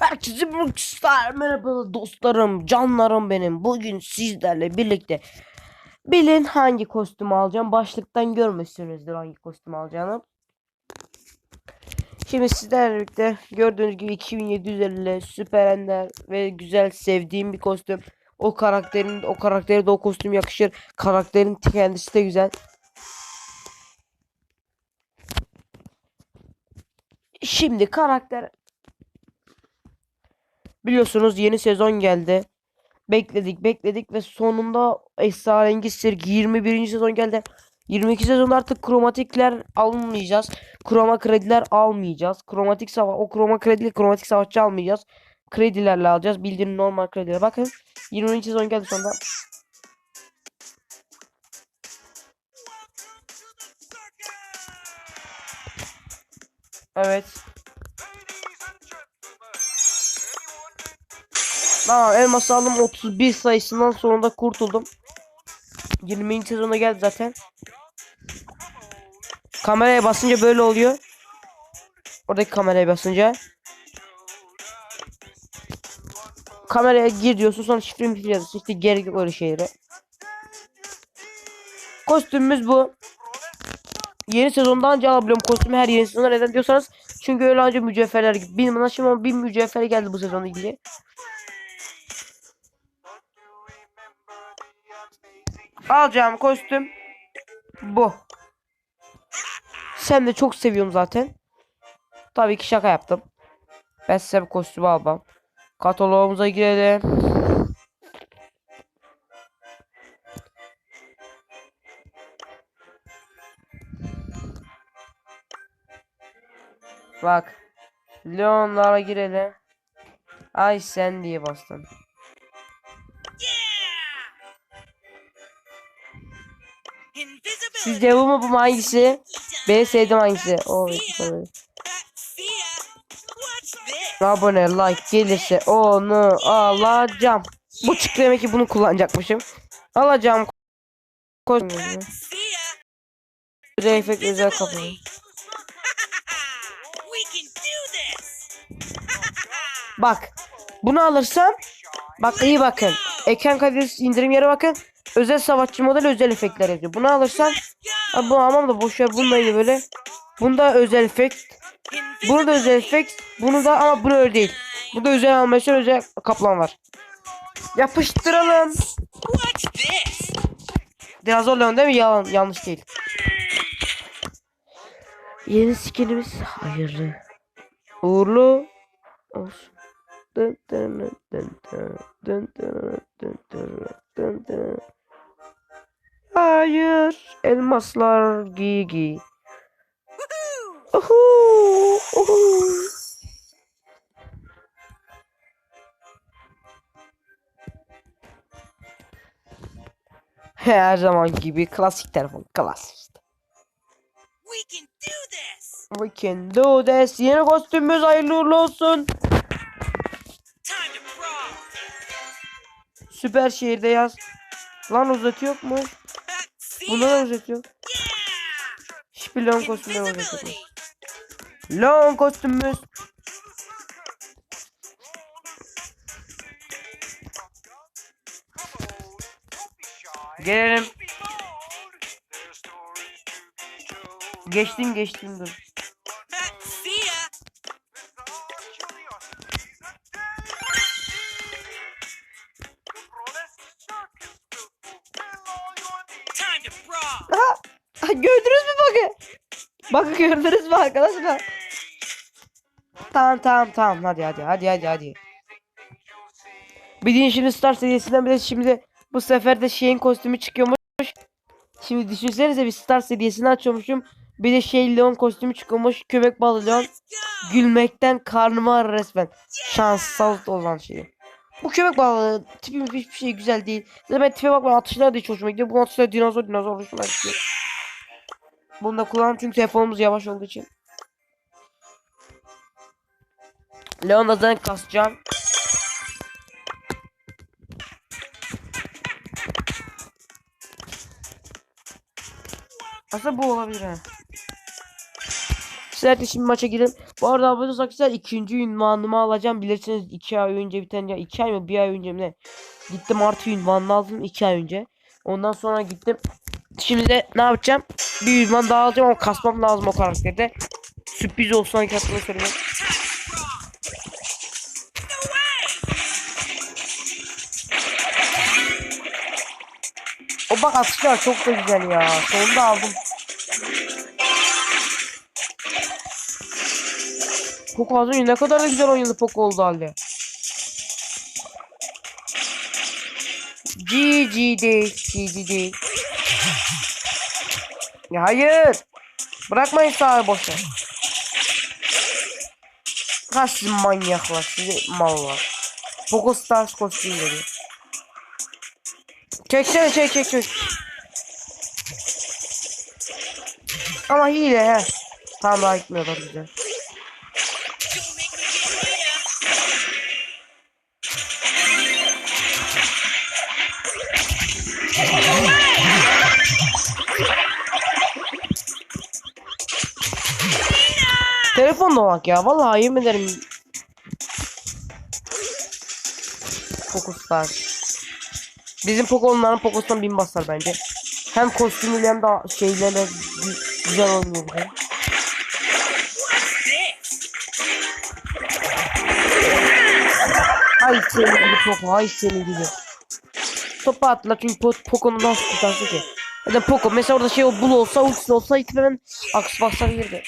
Herkese Brookstar merhaba dostlarım, canlarım benim. Bugün sizlerle birlikte bilin hangi kostümü alacağım. Başlıktan görmüşsünüzdür hangi kostümü alacağını. Şimdi sizlerle birlikte gördüğünüz gibi 2750 süper ender ve güzel sevdiğim bir kostüm. O karakterin o karaktere de o kostüm yakışır. Karakterin kendisi de güzel. Şimdi karakter Biliyorsunuz yeni sezon geldi. Bekledik bekledik ve sonunda Esrarengiz Sirk 21. sezon geldi. 22 sezonda artık kromatikler almayacağız. Kroma krediler almayacağız. Kromatik sava o kroma kredi kromatik savaşçı almayacağız. Kredilerle alacağız. Bildiğin normal krediler. Bakın 20. sezon geldi sonunda. Evet. Tamam elmas aldım 31 sayısından sonunda kurtuldum. 20. sezona geldi zaten. Kameraya basınca böyle oluyor. Oradaki kameraya basınca. Kameraya gir diyorsun sonra şifre mi yazıyorsun işte gerek yok öyle şeylere. Kostümümüz bu. Yeni sezonda anca alabiliyorum kostümü her yeni sezonda neden diyorsanız çünkü öyle anca mücevherler gibi. Benim anlaşılan bir mücevher geldi bu sezonla ilgili. Alacağım kostüm bu. Sen de çok seviyorum zaten. Tabii ki şaka yaptım. Ben size bir kostümü almam. Kataloğumuza girelim. Bak. Leonlara girelim. Ay sen diye bastım. Sizce bu mu bu mu hangisi? Ben sevdim hangisi? O Abone like gelirse onu alacağım. Bu çıktı demek ki bunu kullanacakmışım. Alacağım. Koy. Efekt özel kapı. Bak. Bunu alırsam bak iyi bakın. Ekran kalitesi indirim yere bakın. Özel savaşçı model özel efektler yazıyor. Bunu alırsan bu amam da boş ver bununla ilgili böyle. Bunda özel efekt. Bunu da özel efekt. Bunu da ama bunu öyle değil. Burada özel animasyon özel kaplan var. Yapıştıralım. Dinozor Leon değil mi? Yalan, yanlış değil. Yeni skinimiz hayırlı. Uğurlu olsun. Elmaslar giy giy. Uhu, uhu. Her zaman gibi klasik telefon. Klasik. We can do this! We can do this. Yeni kostümümüz hayırlı uğurlu olsun. Süper şehirde yaz. Lan uzatıyor mu? Bunu da uzatıyor. Hiçbir long kostümü uzatıyor. Long kostümümüz. Gelelim. Geçtim geçtim dur. Gördünüz mü bakın? Bakın gördünüz mü arkadaşlar? Tamam tamam tamam hadi hadi hadi hadi hadi. Bildiğin şimdi Star serisinden bir de şimdi bu sefer de şeyin kostümü çıkıyormuş. Şimdi düşünsenize bir Star serisini açıyormuşum. Bir de şey Leon kostümü çıkıyormuş. Köpek balığı Leon. Gülmekten karnıma ağrır resmen. Şanssal olan şey. Bu köpek balığı tipim hiçbir şey güzel değil. Zaten ben tipe bakma atışlar da hiç hoşuma gidiyor. Bu atışlar dinozor dinozor hoşuma gidiyor. Bunu da kullanım çünkü telefonumuz yavaş olduğu için. Leon da zaten kasacağım. Aslında bu olabilir ha. Sizler de şimdi maça girin. Bu arada abone olursak sizler ikinci ünvanımı alacağım. Bilirsiniz iki ay önce bir tane iki ay mı bir ay önce mi ne? Gittim artı ünvanını aldım iki ay önce. Ondan sonra gittim. Şimdi de ne yapacağım? Bir ünvan daha alacağım ama kasmam lazım o karakterde. Sürpriz olsun hakikatini söyleyeyim. No way! O bak atışlar çok da güzel ya. Sonunda aldım. Poco az önce ne kadar da güzel oynadı Poco oldu halde. GG değil. GG değil. Ya hayır. Bırakmayın sağı boşa. Ha siz manyaklar. Sizi mallar. Poco Stars kostümleri. Çeksene çek çek çek. Ama hile he. Tamam daha gitmiyorlar güzel. Telefonla bak ya. Vallahi yemin ederim. Fokuslar. Bizim Poco onların Poco'sundan bin basar bence. Hem kostümüyle hem de şeylerle gü- güzel oynuyor bir de. Ay senin gibi Poco, ay senin gibi. Topu atla çünkü Po- Poco'nu nasıl tutarsın ki? Ya da Poco mesela orada şey o bul olsa ultisi olsa aks baksa girdi.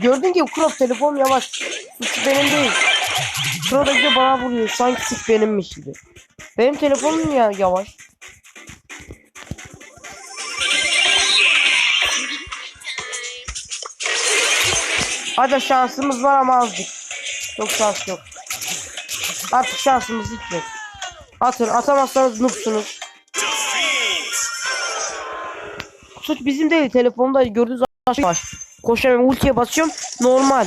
Gördün ki Krop telefon yavaş. Suç benim değil. Da gidiyor bana vuruyor. Sanki suç benimmiş gibi. Benim telefonum ya yavaş. Hadi şansımız var ama azıcık. Çok şans yok. Artık şansımız hiç yok. Atın atamazsanız noobsunuz. Suç bizim değil telefonda gördüğünüz yavaş. Koşamıyorum ultiye basıyorum normal.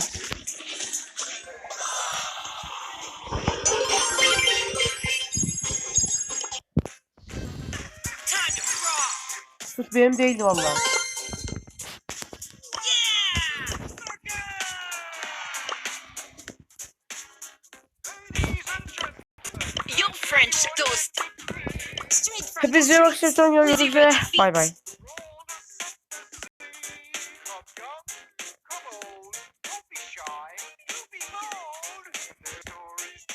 Suç benim değildi from Hepinize iyi bakışlar. Görüşürüz ve bay bay.